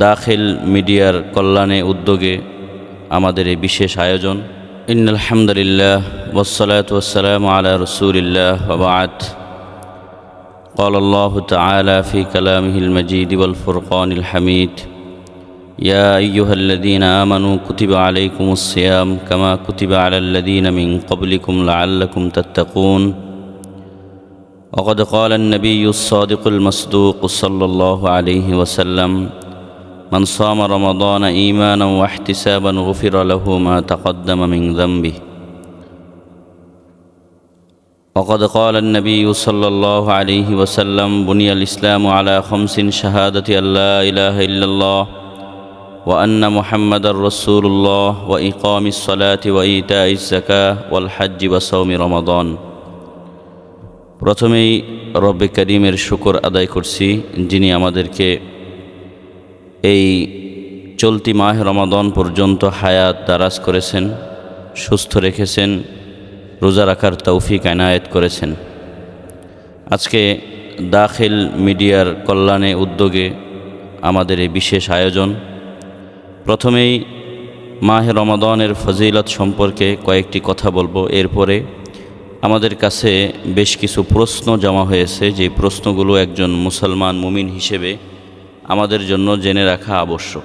দাখিল মিডিয়ার কল্যাণে উদ্যোগে আমাদের এই বিশেষ আয়োজন ইন আলহামদুলিল্লাহ ওসলাত ওসালাম আলা রসুলিল্লাহ ওবাত قال الله تعالى في كلامه المجيد والفرقان الحميد يا أيها الذين آمنوا كتب عليكم الصيام كما كتب على الذين من قبلكم لعلكم تتقون وقد قال النبي الصادق المصدوق صلى الله عليه وسلم من صام رمضان إيمانا واحتسابا غفر له ما تقدم من ذنبه وقد قال النبي صلى الله عليه وسلم بني الإسلام على خمس شهادة أن لا إله إلا الله وأن محمد رسول الله وإقام الصلاة وإيتاء الزكاة والحج وصوم رمضان প্রথমেই রব্বে করিমের শুকর আদায় করছি যিনি আমাদেরকে এই চলতি মাহ রমাদন পর্যন্ত হায়াত দারাজ করেছেন, সুস্থ রেখেছেন, রোজা রাখার তৌফিক এনায়েত করেছেন। আজকে দাখিল মিডিয়ার কল্যাণে উদ্যোগে আমাদের এই বিশেষ আয়োজন। প্রথমেই মাহে রমাদনের ফজিলত সম্পর্কে কয়েকটি কথা বলব। এরপরে আমাদের কাছে বেশ কিছু প্রশ্ন জমা হয়েছে, যে প্রশ্নগুলো একজন মুসলমান মুমিন হিসেবে আমাদের জন্য জেনে রাখা আবশ্যক।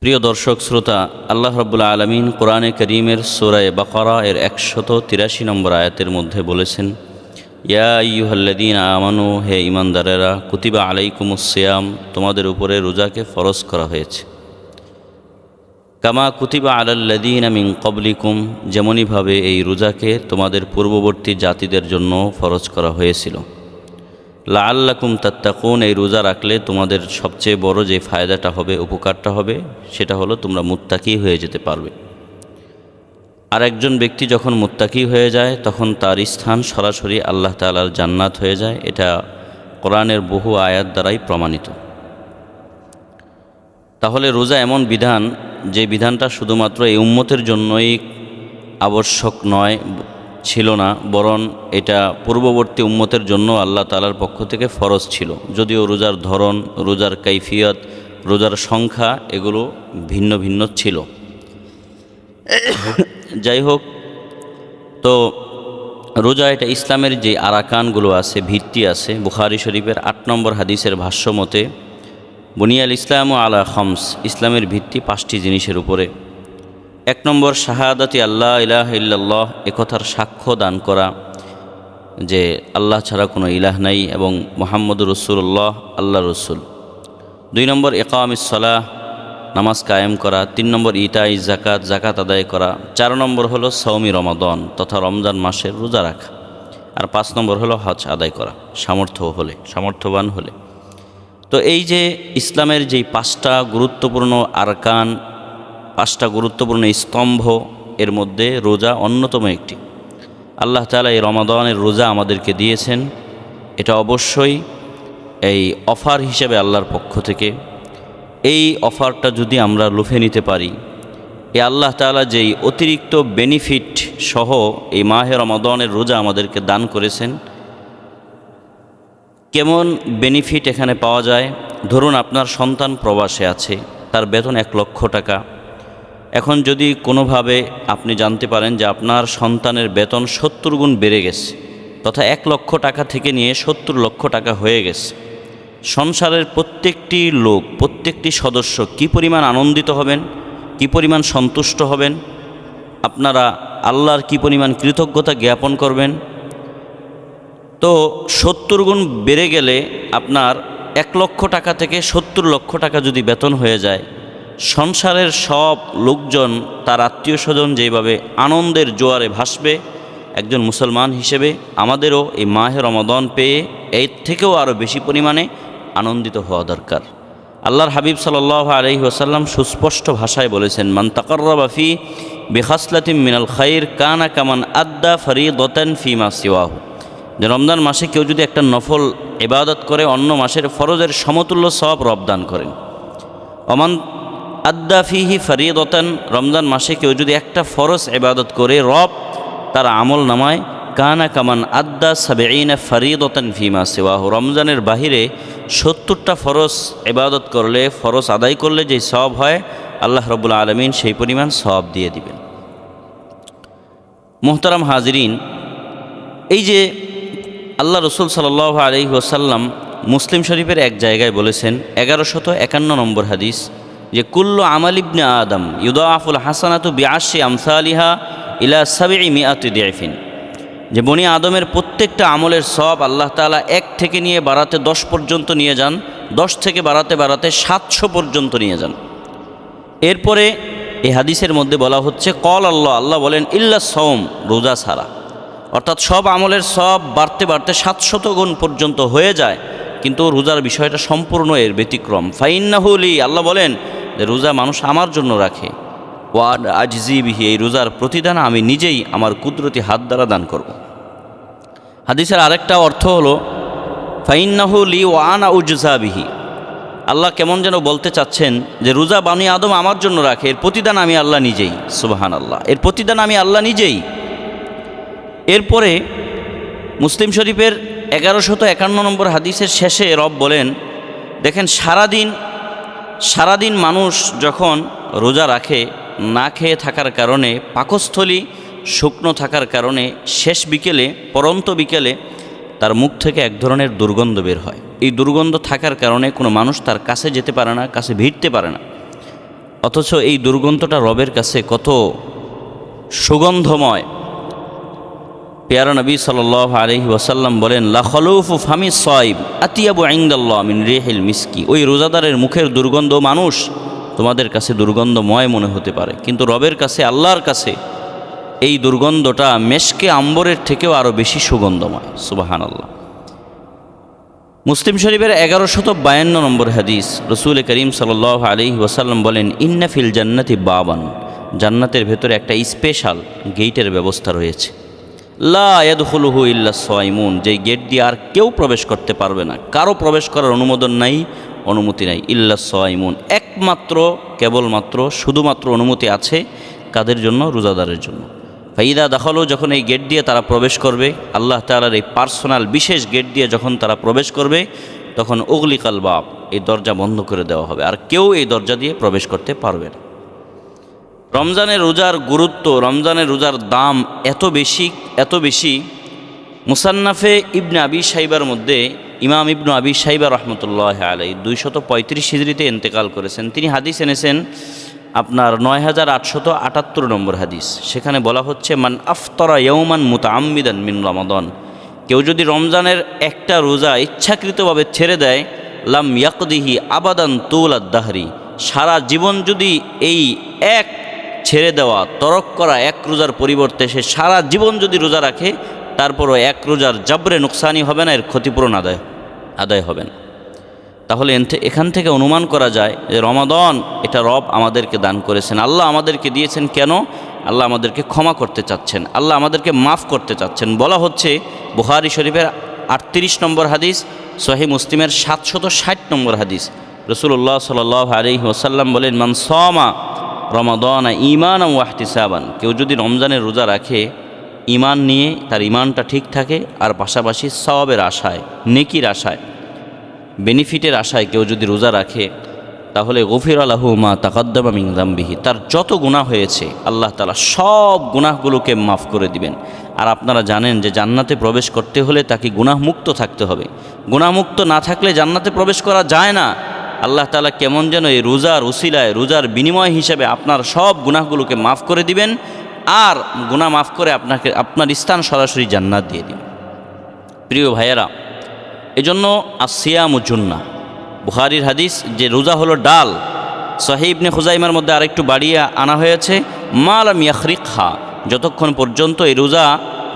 প্রিয় দর্শক, শ্রোতা, আল্লাহ রব্বুল্লা আলমিন কোরআনে করিমের সোরায় বাকরা এর একশত তিরাশি নম্বর আয়াতের মধ্যে বলেছেন, ইয়া ইউহল্লাদিন আমানু, হে ইমানদারেরা কুতিবা আলাইকুমুসিয়াম তোমাদের উপরে রোজাকে ফরজ করা হয়েছে। কামা কুতিবা আলাল্লাদিন মিং কবলিকুম যেমনইভাবে এই রোজাকে তোমাদের পূর্ববর্তী জাতিদের জন্য ফরজ করা হয়েছিল। লা আল্লাকুম তাত্তাকুন, এই রোজা রাখলে তোমাদের সবচেয়ে বড় যে ফায়দাটা হবে, উপকারটা হবে, সেটা হলো তোমরা মুত্তাকি হয়ে যেতে পারবে। আর একজন ব্যক্তি যখন মুত্তাকি হয়ে যায়, তখন তার স্থান সরাসরি আল্লাহ তালার জান্নাত হয়ে যায়। এটা কোরআনের বহু আয়াত দ্বারাই প্রমাণিত। তাহলে রোজা এমন বিধান, যে বিধানটা শুধুমাত্র এই উম্মতের জন্যই আবশ্যক নয় ছিল না, বরং এটা পূর্ববর্তী উম্মতের জন্য আল্লাহ তালার পক্ষ থেকে ফরজ ছিল। যদিও রোজার ধরন, রোজার কৈফিয়ত রোজার সংখ্যা এগুলো ভিন্ন ভিন্ন ছিল। যাই হোক, তো রোজা এটা ইসলামের যে আরাকানগুলো আছে, ভিত্তি আছে, বুখারি শরীফের আট নম্বর হাদিসের ভাষ্য মতে, বুনিয়াল ইসলাম ও আলা খমস, ইসলামের ভিত্তি পাঁচটি জিনিসের উপরে। এক নম্বর শাহাদাতি আল্লাহ ইলাহ ইল্লাল্লাহ একথার সাক্ষ্য দান করা যে আল্লাহ ছাড়া কোনো ইলাহ নাই এবং মোহাম্মদ রসুল্লাহ আল্লাহ রসুল। দুই নম্বর একামিসলাহ নামাজ কায়েম করা। তিন নম্বর ইটাই জাকাত জাকাত আদায় করা। চার নম্বর হলো সৌমি রমাদন, তথা রমজান মাসের রোজা রাখা। আর পাঁচ নম্বর হলো হজ আদায় করা, সামর্থ্য হলে, সামর্থ্যবান হলে। তো এই যে ইসলামের যেই পাঁচটা গুরুত্বপূর্ণ আরকান পাঁচটা গুরুত্বপূর্ণ স্তম্ভ এর মধ্যে রোজা অন্যতম একটি। আল্লাহ তালা এই রমাদানের রোজা আমাদেরকে দিয়েছেন। এটা অবশ্যই এই অফার হিসেবে আল্লাহর পক্ষ থেকে। এই অফারটা যদি আমরা লুফে নিতে পারি, এ আল্লাহ তালা যেই অতিরিক্ত বেনিফিট সহ এই মাহে রমাদনের রোজা আমাদেরকে দান করেছেন, কেমন বেনিফিট এখানে পাওয়া যায়? ধরুন আপনার সন্তান প্রবাসে আছে, তার বেতন এক লক্ষ টাকা। এখন যদি কোনোভাবে আপনি জানতে পারেন যে আপনার সন্তানের বেতন সত্তর গুণ বেড়ে গেছে, তথা এক লক্ষ টাকা থেকে নিয়ে সত্তর লক্ষ টাকা হয়ে গেছে, সংসারের প্রত্যেকটি লোক, প্রত্যেকটি সদস্য কি পরিমাণ আনন্দিত হবেন, কি পরিমাণ সন্তুষ্ট হবেন, আপনারা আল্লাহর কি পরিমাণ কৃতজ্ঞতা জ্ঞাপন করবেন? তো সত্তর গুণ বেড়ে গেলে আপনার এক লক্ষ টাকা থেকে সত্তর লক্ষ টাকা যদি বেতন হয়ে যায় সংসারের সব লোকজন, তার আত্মীয় স্বজন যেভাবে আনন্দের জোয়ারে ভাসবে, একজন মুসলমান হিসেবে আমাদেরও এই মাহে রমাদন পেয়ে এর থেকেও আরও বেশি পরিমাণে আনন্দিত হওয়া দরকার। আল্লাহর হাবিব সাল আলহি ওসাল্লাম সুস্পষ্ট ভাষায় বলেছেন, মান তাকর্রবাফি বেখাসলাতিম মিনাল খাইর কানা কামান আদ্দা ফরিদতান ফিমা সিওয়াহু। যে রমজান মাসে কেউ যদি একটা নফল ইবাদত করে, অন্য মাসের ফরজের সমতুল্য সব রবদান করেন। অমান আদ্দাফিহি ফরিদতান, রমজান মাসে কেউ যদি একটা ফরজ এবাদত করে, রব তার আমল নামায়, কানা কামান আদ্দা সাবেইনা ফরিদতান ফিমা সেওয়াহ। রমজানের বাহিরে সত্তরটা ফরজ এবাদত করলে, ফরজ আদায় করলে যে সব হয়, আল্লাহ রবুল্লা আলমিন সেই পরিমাণ সব দিয়ে দিবেন। মোহতারাম হাজরিন, এই যে আল্লাহ রসুল সাল আলি ওসাল্লাম মুসলিম শরীফের এক জায়গায় বলেছেন, এগারোশত একান্ন নম্বর হাদিস যে কুল্ল আমাল ইবনে আদম ইউদাফুল হাসানাতু বিআশি আমসা আলিহা ইলা সাবি মিয়াতু দিয়াফিন যে বনি আদমের প্রত্যেকটা আমলের সব আল্লাহ তাআলা এক থেকে নিয়ে বাড়াতে দশ পর্যন্ত নিয়ে যান, দশ থেকে বাড়াতে বাড়াতে সাতশো পর্যন্ত নিয়ে যান। এরপরে এই হাদিসের মধ্যে বলা হচ্ছে, কল আল্লাহ আল্লাহ বলেন, ইল্লা সৌম রোজা সারা অর্থাৎ সব আমলের সব বাড়তে বাড়তে সাতশত গুণ পর্যন্ত হয়ে যায়, কিন্তু রোজার বিষয়টা সম্পূর্ণ এর ব্যতিক্রম। ফাইন্নাহুলি আল্লাহ বলেন রোজা মানুষ আমার জন্য রাখে। ওয়াদ আজিবিহি এই রোজার প্রতিদান আমি নিজেই আমার কুদরতি হাত দ্বারা দান করব। হাদিসের আরেকটা অর্থ হলো ফাইন্নাহুলি ওয়ানা উজজাবিহি আল্লাহ কেমন যেন বলতে চাচ্ছেন যে, রোজা বানি আদম আমার জন্য রাখে, এর প্রতিদান আমি আল্লাহ নিজেই সুবাহান আল্লাহ এর প্রতিদান আমি আল্লাহ নিজেই। এরপরে মুসলিম শরীফের এগারোশত একান্ন নম্বর হাদিসের শেষে রব বলেন, দেখেন সারাদিন সারাদিন মানুষ যখন রোজা রাখে, না খেয়ে থাকার কারণে, পাকস্থলী শুকনো থাকার কারণে, শেষ বিকেলে, পরন্ত বিকেলে তার মুখ থেকে এক ধরনের দুর্গন্ধ বের হয়। এই দুর্গন্ধ থাকার কারণে কোনো মানুষ তার কাছে যেতে পারে না, কাছে ভিড়তে পারে না। অথচ এই দুর্গন্ধটা রবের কাছে কত সুগন্ধময় পেয়ারা নবী সাল আলহি ওসাল্লাম বলেন লাখলুফু ফামি সয়েব আতিয়াবু আইন্দাল্লাহ মিন রেহিল মিসকি। ওই রোজাদারের মুখের দুর্গন্ধ মানুষ তোমাদের কাছে দুর্গন্ধময় মনে হতে পারে। কিন্তু রবের কাছে, আল্লাহর কাছে এই দুর্গন্ধটা মেশকে আম্বরের থেকেও আরও বেশি সুগন্ধময়। সুবাহান আল্লাহ মুসলিম শরীফের এগারো শত বায়ান্ন নম্বর হাদিস, রসুল করিম সাল আলি ওসাল্লাম বলেন ইন্নাফিল জান্নাতি বাবান। জান্নাতের ভেতরে একটা স্পেশাল গেইটের ব্যবস্থা রয়েছে। লায়াদুলহু ইল্লা সোয়াইমুন যেই গেট দিয়ে আর কেউ প্রবেশ করতে পারবে না। কারও প্রবেশ করার অনুমোদন নাই, অনুমতি নাই। ইল্লা সোয়াইমুন একমাত্র, কেবলমাত্র, শুধুমাত্র অনুমতি আছে কাদের জন্য? রোজাদারের জন্য। ফাইদা দখলও যখন এই গেট দিয়ে তারা প্রবেশ করবে, আল্লাহ তালার এই পার্সোনাল বিশেষ গেট দিয়ে যখন তারা প্রবেশ করবে, তখন উগলিকাল বাপ এই দরজা বন্ধ করে দেওয়া হবে। আর কেউ এই দরজা দিয়ে প্রবেশ করতে পারবে না। রমজানের রোজার গুরুত্ব রমজানের রোজার দাম এত বেশি এত বেশি। মুসান্নাফে ইবনে আবি সাইবার মধ্যে ইমাম ইবনু আবি সাইবা রহমতুল্লাহ আলাই দুইশত পঁয়ত্রিশ হিজড়িতে ইন্তেকাল করেছেন। তিনি হাদিস এনেছেন আপনার নয় হাজার আটশত আটাত্তর নম্বর হাদিস। সেখানে বলা হচ্ছে, মান আফতরা ইয়ৌমান মুতাআম্মিদান মিন রমাদন। কেউ যদি রমজানের একটা রোজা ইচ্ছাকৃতভাবে ছেড়ে দেয়, লাম ইয়াকদিহি আবাদান তুল আদাহারি সারা জীবন যদি এই এক ছেড়ে দেওয়া, তরক করা এক রোজার পরিবর্তে সে সারা জীবন যদি রোজা রাখে, তারপরও এক রোজার জাবরে নুকসানি হবে না, এর ক্ষতিপূরণ আদায় আদায় হবে না। তাহলে এখান থেকে অনুমান করা যায় যে রমাদন, এটা রব আমাদেরকে দান করেছেন। আল্লাহ আমাদেরকে দিয়েছেন কেন? আল্লাহ আমাদেরকে ক্ষমা করতে চাচ্ছেন। আল্লাহ আমাদেরকে মাফ করতে চাচ্ছেন। বলা হচ্ছে বুহারি শরীফের আটত্রিশ নম্বর হাদিস, সোহে মুসলিমের সাতশত ষাট নম্বর হাদিস। রসুল্লাহ সাল আলি ওসাল্লাম বলেন, মান সমা রমাদন ইমান ওয়াহতিসাবান কেউ যদি রমজানের রোজা রাখে ইমান নিয়ে তার ইমানটা ঠিক থাকে, আর পাশাপাশি সওয়াবের আশায়, নেকির আশায়, বেনিফিটের আশায় কেউ যদি রোজা রাখে, তাহলে গফির আলাহুমা তাকদ্দামা মিংদাম্বিহি তার যত গুণা হয়েছে, আল্লাহ তালা সব গুনাহগুলোকে মাফ করে দিবেন। আর আপনারা জানেন যে জান্নাতে প্রবেশ করতে হলে তাকে গুনাহমুক্ত থাকতে হবে। গুনাহমুক্ত না থাকলে জান্নাতে প্রবেশ করা যায় না। আল্লাহ তালা কেমন যেন এই রোজার উসিলায়, রোজার বিনিময় হিসেবে আপনার সব গুনাহগুলোকে মাফ করে দিবেন আর গুনাহ মাফ করে আপনাকে, আপনার স্থান সরাসরি জান্নাত দিয়ে দিবেন। প্রিয় ভাইয়েরা, এজন্য আসিয়ামুজুন্না বুহারির হাদিস, যে রোজা হলো ডাল সাহিবনে খুজাইমার মধ্যে আরেকটু বাড়িয়ে আনা হয়েছে মালাম ইয়াখরিক খা যতক্ষণ পর্যন্ত এই রোজা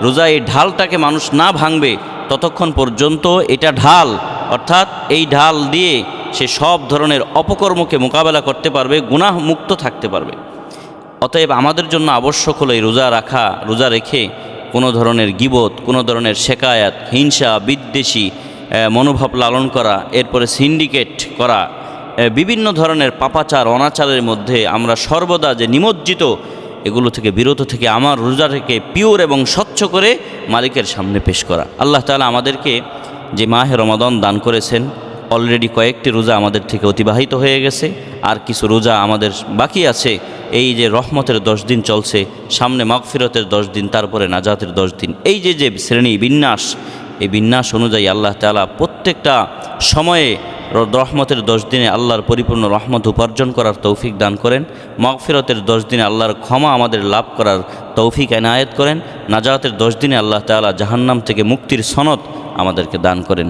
রোজা এই ঢালটাকে মানুষ না ভাঙবে, ততক্ষণ পর্যন্ত এটা ঢাল, অর্থাৎ এই ঢাল দিয়ে সে সব ধরনের অপকর্মকে মোকাবেলা করতে পারবে, গুনাহ মুক্ত থাকতে পারবে। অতএব আমাদের জন্য আবশ্যক হলো এই রোজা রাখা, রোজা রেখে কোনো ধরনের গিবত, কোনো ধরনের শেকায়াত, হিংসা, বিদ্বেষী মনোভাব লালন করা, এরপরে সিন্ডিকেট করা বিভিন্ন ধরনের পাপাচার, অনাচারের মধ্যে আমরা সর্বদা যে নিমজ্জিত, এগুলো থেকে বিরত থেকে আমার রোজা থেকে পিওর এবং স্বচ্ছ করে মালিকের সামনে পেশ করা। আল্লাহ তালা আমাদেরকে যে মাহে রমাদন দান করেছেন অলরেডি কয়েকটি রোজা আমাদের থেকে অতিবাহিত হয়ে গেছে। আর কিছু রোজা আমাদের বাকি আছে। এই যে রহমতের দশ দিন চলছে, সামনে মাগফিরতের দশ দিন, তারপরে নাজাতের দশ দিন। এই যে যে শ্রেণি বিন্যাস, এই বিন্যাস অনুযায়ী আল্লাহ তালা প্রত্যেকটা সময়ে রহমতের দশ দিনে আল্লাহর পরিপূর্ণ রহমত উপার্জন করার তৌফিক দান করেন। মাগফিরতের দশ দিনে আল্লাহর ক্ষমা আমাদের লাভ করার তৌফিক এনায়েত করেন। নাজাতের দশ দিনে আল্লাহ তালা জাহান্নাম থেকে মুক্তির সনদ আমাদেরকে দান করেন।